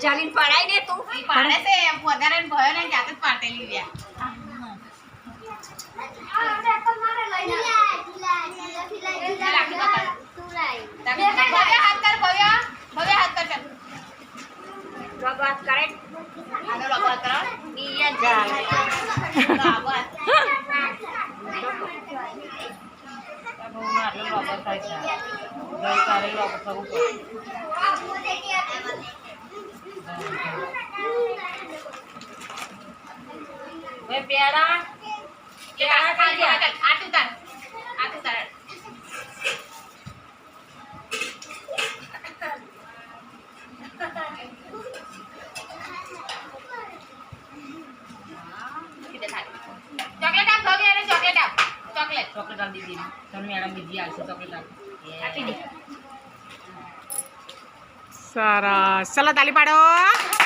હાથ પડાઈ પડાય ને તું પાડે છે. વધારે ને ભયો ને જાતે જ પાટેલી રહ્યા ગઈકાલે બતાવ. તમે ભવ્ય Sara, salah tali padu.